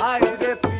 Haydi